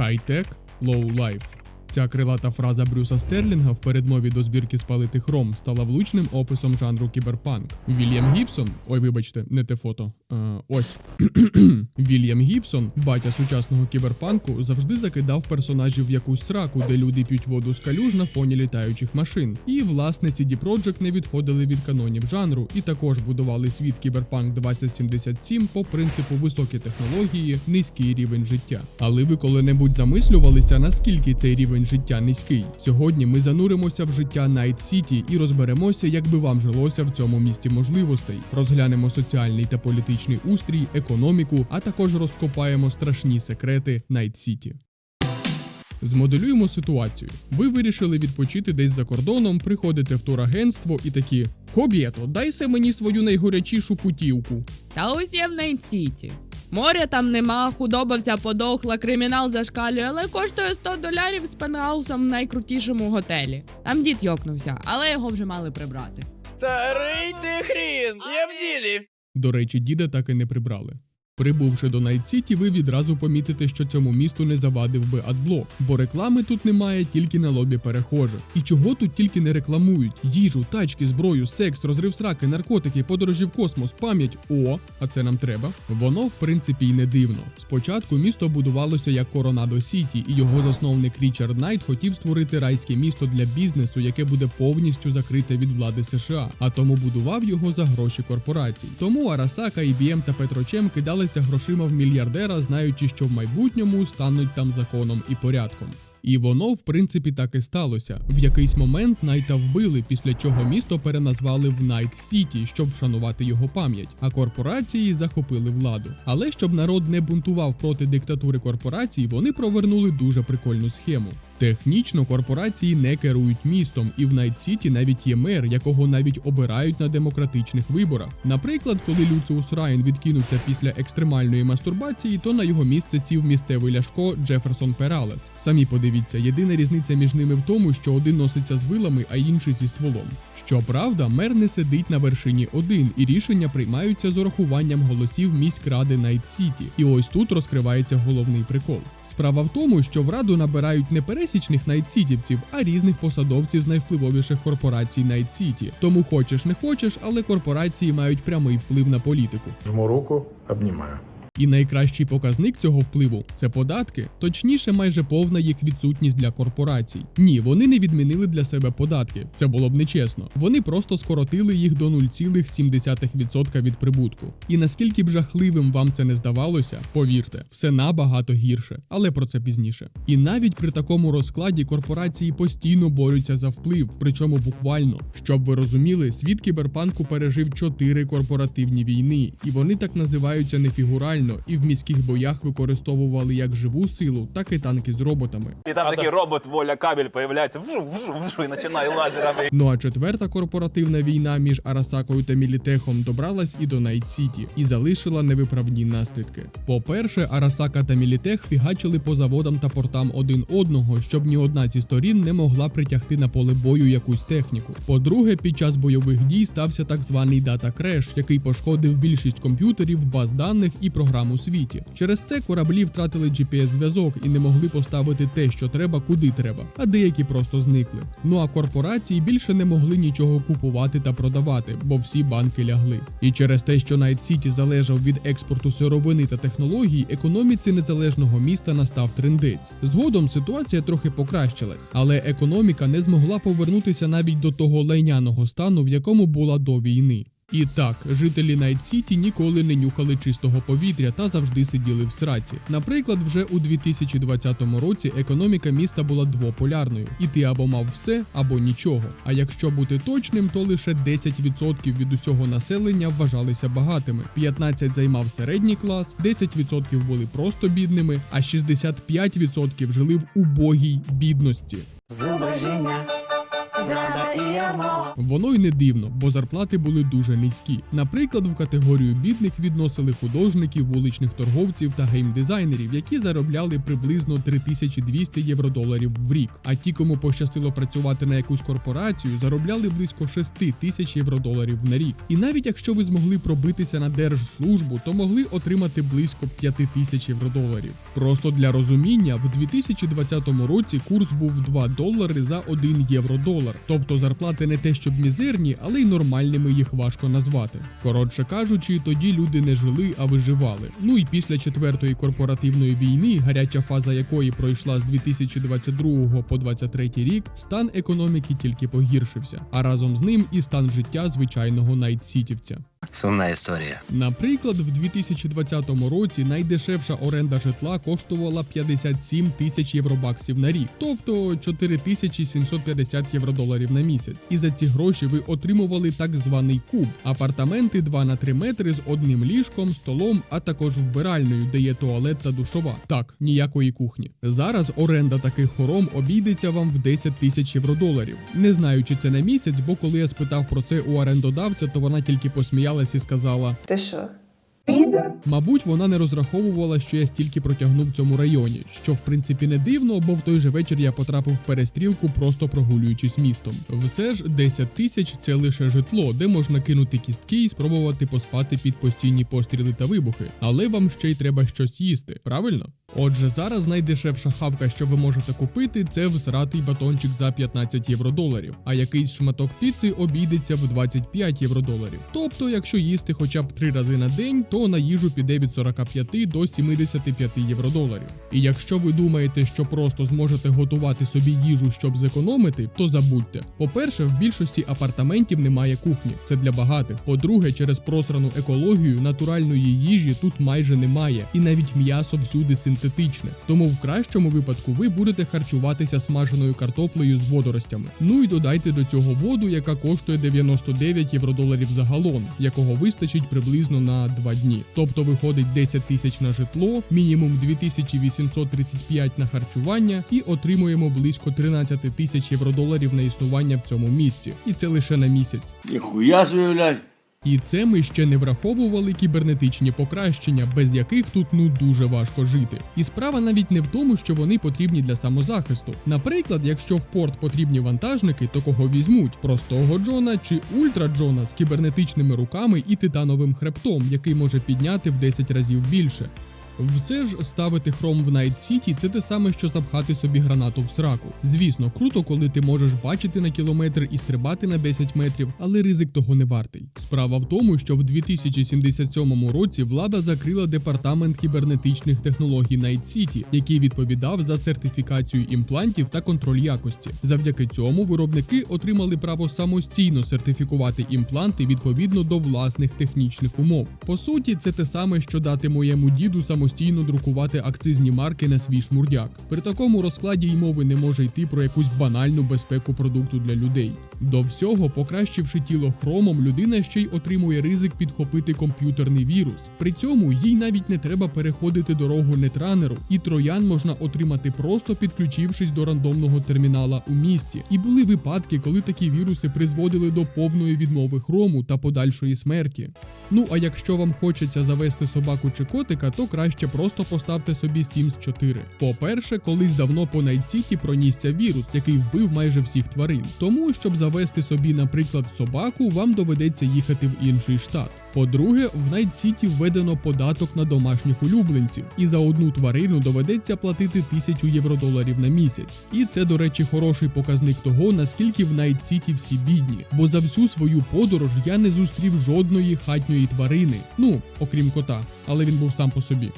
High Tech, Low Life. Ця крилата фраза Брюса Стерлінга в передмові до збірки спалити хром стала влучним описом жанру кіберпанк. Вільям Гібсон, ой, вибачте, не те фото. Е, ось Вільям Гібсон, батя сучасного кіберпанку, завжди закидав персонажів в якусь сраку, де люди п'ють воду з калюж на фоні літаючих машин. І власне CD Projekt не відходили від канонів жанру і також будували світ Кіберпанк 2077 по принципу високі технології, низький рівень життя. Але ви коли-небудь замислювалися, наскільки цей рівень життя низький? Сьогодні ми зануримося в життя Найт Сіті і розберемося, як би вам жилося в цьому місті можливостей. Розглянемо соціальний та політичний устрій, економіку, а також розкопаємо страшні секрети Найт Сіті. Змоделюємо ситуацію. Ви вирішили відпочити десь за кордоном, приходите в турагентство і такі: Кобєто, дайся мені свою найгорячішу путівку. Та ось я в Найт-Сіті. Моря там нема, худоба вся подохла, кримінал зашкалює, але коштує 100 долярів з пентгаусом в найкрутішому готелі. Там дід йокнувся, але його вже мали прибрати. Старий ти хрін, я в ділі. До речі, діда так і не прибрали. Прибувши до Найт Сіті, ви відразу помітите, що цьому місту не завадив би адблок, бо реклами тут немає тільки на лобі перехожих. І чого тут тільки не рекламують: їжу, тачки, зброю, секс, розрив сраки, наркотики, подорожі в космос, пам'ять. О, а це нам треба. Воно в принципі й не дивно. Спочатку місто будувалося як Коронадо Сіті, і його засновник Річард Найт хотів створити райське місто для бізнесу, яке буде повністю закрите від влади США, а тому будував його за гроші корпорацій. Тому Арасака, IBM та Петрочем кидалися грошима в мільярдера, знаючи, що в майбутньому стануть там законом і порядком. І воно, в принципі, так і сталося. В якийсь момент Найта вбили, після чого місто переназвали в Найт Сіті, щоб вшанувати його пам'ять, а корпорації захопили владу. Але щоб народ не бунтував проти диктатури корпорацій, вони провернули дуже прикольну схему. Технічно корпорації не керують містом, і в Найт Сіті навіть є мер, якого навіть обирають на демократичних виборах. Наприклад, коли Люциус Райан відкинувся після екстремальної мастурбації, то на його місце сів місцевий ляшко Джеферсон Пералес. Самі подивіться, єдина різниця між ними в тому, що один носиться з вилами, а інший зі стволом. Щоправда, мер не сидить на вершині один, і рішення приймаються з урахуванням голосів міськради Найт Сіті. І ось тут розкривається головний прикол. Справа в тому, що в раду набирають не пересічних найтсітівців, а різних посадовців з найвпливовіших корпорацій Найтсіті. Тому хочеш не хочеш, але корпорації мають прямий вплив на політику. Жму руку, обнимаю. І найкращий показник цього впливу це податки, точніше, майже повна їх відсутність для корпорацій. Ні, вони не відмінили для себе податки. Це було б нечесно. Вони просто скоротили їх до 0,7% від прибутку. І наскільки б жахливим вам це не здавалося, повірте, все набагато гірше, але про це пізніше. І навіть при такому розкладі корпорації постійно борються за вплив, причому буквально. Щоб ви розуміли, світ кіберпанку пережив чотири корпоративні війни, і вони так називаються не фігурально, і в міських боях використовували як живу силу, так і танки з роботами. І там такий робот, воля, кабель появляється, вжу, вжу, вжу, і починає лазерами. Ну а четверта корпоративна війна між Арасакою та Мілітехом добралась і до Найт Сіті і залишила невиправні наслідки. По-перше, Арасака та Мілітех фігачили по заводам та портам один одного, щоб ні одна зі сторін не могла притягти на поле бою якусь техніку. По-друге, під час бойових дій стався так званий дата креш, який пошкодив більшість комп'ютерів, баз даних і програм у світі. Через це кораблі втратили GPS-зв'язок і не могли поставити те, що треба, куди треба, а деякі просто зникли. Ну а корпорації більше не могли нічого купувати та продавати, бо всі банки лягли. І через те, що Найт Сіті залежав від експорту сировини та технологій, економіці незалежного міста настав трендець. Згодом ситуація трохи покращилась, але економіка не змогла повернутися навіть до того лайняного стану, в якому була до війни. І так, жителі Найт Сіті ніколи не нюхали чистого повітря та завжди сиділи в сраці. Наприклад, вже у 2020 році економіка міста була двополярною, і ти або мав все, або нічого. А якщо бути точним, то лише 10% від усього населення вважалися багатими, 15% займав середній клас, 10% були просто бідними, а 65% жили в убогій бідності. Зубожіння. Воно й не дивно, бо зарплати були дуже низькі. Наприклад, в категорію бідних відносили художників, вуличних торговців та геймдизайнерів, які заробляли приблизно 3200 євро-доларів в рік. А ті, кому пощастило працювати на якусь корпорацію, заробляли близько 6 тисяч євро-доларів на рік. І навіть якщо ви змогли пробитися на держслужбу, то могли отримати близько 5 тисяч євро-доларів. Просто для розуміння, в 2020 році курс був 2 долари за 1 євро-долар. Тобто зарплати не те, щоб мізерні, але й нормальними їх важко назвати. Коротше кажучи, тоді люди не жили, а виживали. Ну і після четвертої корпоративної війни, гаряча фаза якої пройшла з 2022 по 2023 рік, стан економіки тільки погіршився, а разом з ним і стан життя звичайного найтсітівця. Сумна історія. Наприклад, в 2020 році найдешевша оренда житла коштувала 57 тисяч євробаксів на рік, тобто 4750 євродоларів на місяць. І за ці гроші ви отримували так званий куб апартаменти 2 на 3 метри з одним ліжком, столом, а також вбиральною, де є туалет та душова. Так, ніякої кухні. Зараз оренда таких хором обійдеться вам в 10 тисяч євродоларів. Не знаю, чи це на місяць, бо коли я спитав про це у орендодавця, то вона тільки посміялась і сказала: Ти що? Мабуть, вона не розраховувала, що я стільки протягну в цьому районі, що в принципі не дивно, бо в той же вечір я потрапив в перестрілку, просто прогулюючись містом. Все ж 10 тисяч це лише житло, де можна кинути кістки і спробувати поспати під постійні постріли та вибухи. Але вам ще й треба щось їсти, правильно? Отже, зараз найдешевша хавка, що ви можете купити, це всратий батончик за 15 євродоларів, а якийсь шматок піци обійдеться в 25 євродоларів. Тобто, якщо їсти хоча б три рази на день, то на їжу піде від 45 до 75 євродоларів. І якщо ви думаєте, що просто зможете готувати собі їжу, щоб зекономити, то забудьте. По-перше, в більшості апартаментів немає кухні, це для багатих. По-друге, через просрану екологію натуральної їжі тут майже немає, і навіть м'ясо всюди синтетичне. Тому в кращому випадку ви будете харчуватися смаженою картоплею з водоростями. Ну і додайте до цього воду, яка коштує 99 євродоларів за галон, якого вистачить приблизно на 2 дні. Тобто виходить 10 тисяч на житло, мінімум 2835 на харчування, і отримуємо близько 13 тисяч євродоларів на існування в цьому місті. І це лише на місяць. Ніхуя блядь. І це ми ще не враховували кібернетичні покращення, без яких тут ну дуже важко жити. І справа навіть не в тому, що вони потрібні для самозахисту. Наприклад, якщо в порт потрібні вантажники, то кого візьмуть? Простого Джона чи Ультра Джона з кібернетичними руками і титановим хребтом, який може підняти в 10 разів більше. Все ж ставити хром в Найт Сіті це те саме, що запхати собі гранату в сраку. Звісно, круто, коли ти можеш бачити на кілометр і стрибати на 10 метрів, але ризик того не вартий. Справа в тому, що в 2077 році влада закрила департамент кібернетичних технологій Найт Сіті, який відповідав за сертифікацію імплантів та контроль якості. Завдяки цьому виробники отримали право самостійно сертифікувати імпланти відповідно до власних технічних умов. По суті, це те саме, що дати моєму діду самостійно друкувати акцизні марки на свій шмурдяк. При такому розкладі й мови не може йти про якусь банальну безпеку продукту для людей. До всього, покращивши тіло хромом, людина ще й отримує ризик підхопити комп'ютерний вірус. При цьому їй навіть не треба переходити дорогу нетранеру, і троян можна отримати просто підключившись до рандомного термінала у місті. І були випадки, коли такі віруси призводили до повної відмови хрому та подальшої смерті. Ну а якщо вам хочеться завести собаку чи котика, то краще просто поставте собі Sims 4. По-перше, колись давно по Найт-Сіті пронісся вірус, який вбив майже всіх тварин. Тому, щоб завести собі, наприклад, собаку, вам доведеться їхати в інший штат. По-друге, в Найт-Сіті введено податок на домашніх улюбленців, і за одну тварину доведеться платити тисячу євродоларів на місяць. І це, до речі, хороший показник того, наскільки в Найт-Сіті всі бідні. Бо за всю свою подорож я не зустрів жодної хатньої тварини. Ну, окрім кота, але він був сам по собі.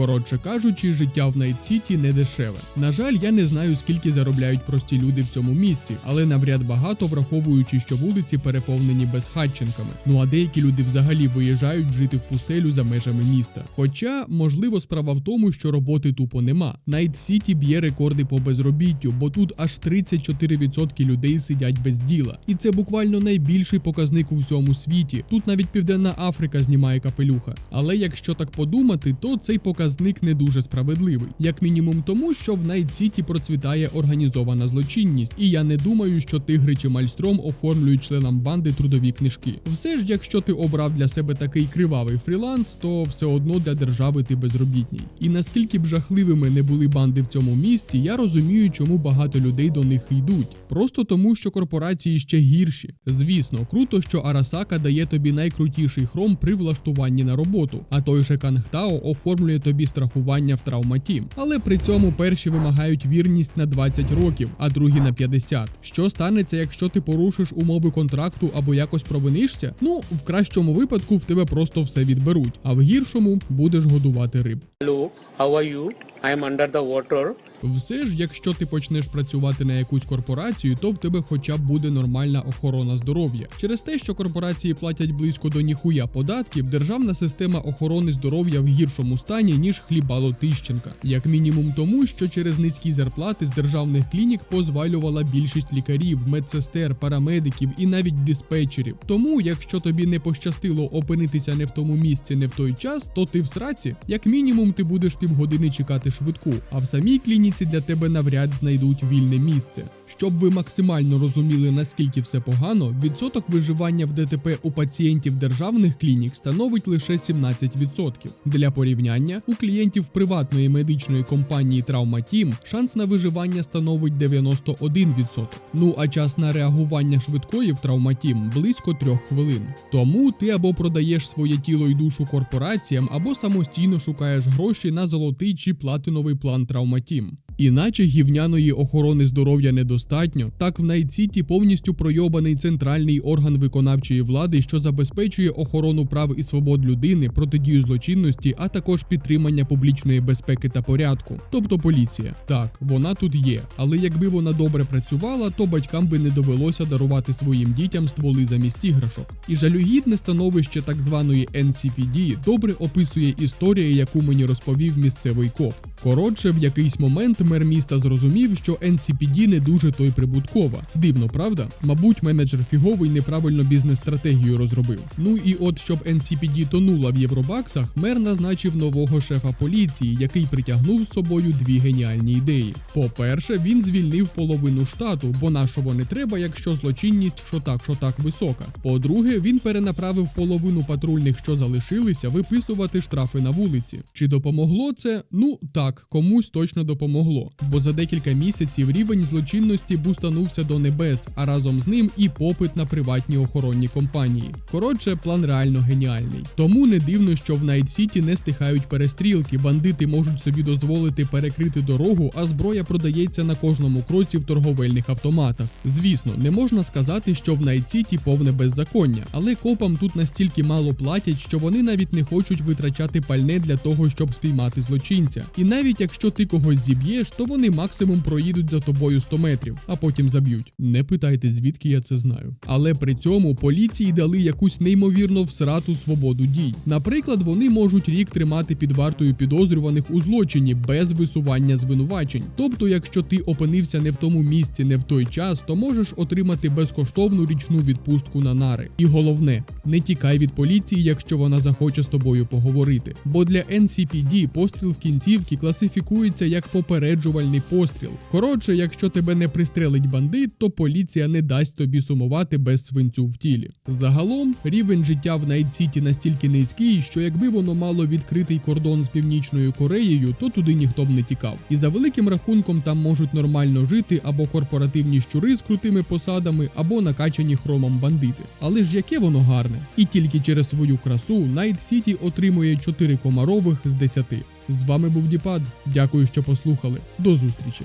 Коротше кажучи, життя в Найт-Сіті не дешеве. На жаль, я не знаю, скільки заробляють прості люди в цьому місці, але навряд багато, враховуючи, що вулиці переповнені безхатченками. Ну а деякі люди взагалі виїжджають жити в пустелю за межами міста. Хоча, можливо, справа в тому, що роботи тупо нема. Найт-Сіті б'є рекорди по безробіттю, бо тут аж 34% людей сидять без діла. І це буквально найбільший показник у всьому світі. Тут навіть Південна Африка знімає капелюха. Але якщо так подумати, то цей показник показник не дуже справедливий, як мінімум тому, що в Найт Сіті процвітає організована злочинність, і я не думаю, що тигри чи мальстром оформлюють членам банди трудові книжки. Все ж, якщо ти обрав для себе такий кривавий фріланс, то все одно для держави ти безробітній. І наскільки б жахливими не були банди в цьому місті, я розумію, чому багато людей до них йдуть. Просто тому, що корпорації ще гірші. Звісно, круто, що Арасака дає тобі найкрутіший хром при влаштуванні на роботу, а той же Кангтао оформлює тобі страхування в травматі, Але при цьому перші вимагають вірність на 20 років, а другі на 50. Що станеться, якщо ти порушиш умови контракту або якось провинишся? Ну, в кращому випадку в тебе просто все відберуть, а в гіршому будеш годувати риб. Hello, how are you? I am under the water. Все ж, якщо ти почнеш працювати на якусь корпорацію, то в тебе хоча б буде нормальна охорона здоров'я. Через те, що корпорації платять близько до ніхуя податків, державна система охорони здоров'я в гіршому стані, ніж хлібало Тищенка. Як мінімум тому, що через низькі зарплати з державних клінік позвалювала більшість лікарів, медсестер, парамедиків і навіть диспетчерів. Тому, якщо тобі не пощастило опинитися не в тому місці, не в той час, то ти в сраці. Як мінімум, ти будеш півгодини чекати швидку, а в самій клініці для тебе навряд знайдуть вільне місце. Щоб ви максимально розуміли, наскільки все погано, відсоток виживання в ДТП у пацієнтів державних клінік становить лише 17%. Для порівняння, у клієнтів приватної медичної компанії Травматім шанс на виживання становить 91%. Ну а час на реагування швидкої в Травматім близько 3 хвилин. Тому ти або продаєш своє тіло і душу корпораціям, або самостійно шукаєш гроші на золотий чи платиновий план Травматім. Іначе гівняної охорони здоров'я недостатньо, так в Найт-Сіті повністю пройобаний центральний орган виконавчої влади, що забезпечує охорону прав і свобод людини, протидію злочинності, а також підтримання публічної безпеки та порядку. Тобто поліція. Так, вона тут є, але якби вона добре працювала, то батькам би не довелося дарувати своїм дітям стволи замість іграшок. І жалюгідне становище так званої NCPD добре описує історія, яку мені розповів місцевий коп. Коротше, в якийсь момент мер міста зрозумів, що NCPD не дуже той прибуткова. Дивно, правда? Мабуть, менеджер фіговий неправильно бізнес-стратегію розробив. Ну і от щоб NCPD тонула в євробаксах, мер назначив нового шефа поліції, який притягнув з собою дві геніальні ідеї. По-перше, він звільнив половину штату, бо нашого не треба, якщо злочинність що так, що так висока. По-друге, він перенаправив половину патрульних, що залишилися, виписувати штрафи на вулиці. Чи допомогло це? Ну так, комусь точно допомогло. Бо за декілька місяців рівень злочинності бустанувся до небес, а разом з ним і попит на приватні охоронні компанії. Коротше, план реально геніальний. Тому не дивно, що в Найт Сіті не стихають перестрілки, бандити можуть собі дозволити перекрити дорогу, а зброя продається на кожному кроці в торговельних автоматах. Звісно, не можна сказати, що в Найт Сіті повне беззаконня, але копам тут настільки мало платять, що вони навіть не хочуть витрачати пальне для того, щоб спіймати злочинця. І навіть якщо ти когось зіб'єш, то вони максимум проїдуть за тобою 100 метрів, а потім заб'ють. Не питайте, звідки я це знаю. Але при цьому поліції дали якусь неймовірно всрату свободу дій. Наприклад, вони можуть рік тримати під вартою підозрюваних у злочині без висування звинувачень. Тобто, якщо ти опинився не в тому місці, не в той час, то можеш отримати безкоштовну річну відпустку на нари. І головне, не тікай від поліції, якщо вона захоче з тобою поговорити. Бо для NCPD постріл в кінцівці класифікується як попереджувальний постріл. Коротше, якщо тебе не пристрелить бандит, то поліція не дасть тобі сумувати без свинцю в тілі. Загалом рівень життя в Найт-Сіті настільки низький, що якби воно мало відкритий кордон з Північною Кореєю, то туди ніхто б не тікав. І за великим рахунком там можуть нормально жити або корпоративні щури з крутими посадами, або накачані хромом бандити. Але ж яке воно гарне? І тільки через свою красу Найт Сіті отримує 4 комарових з 10. З вами був Діпад. Дякую, що послухали. До зустрічі.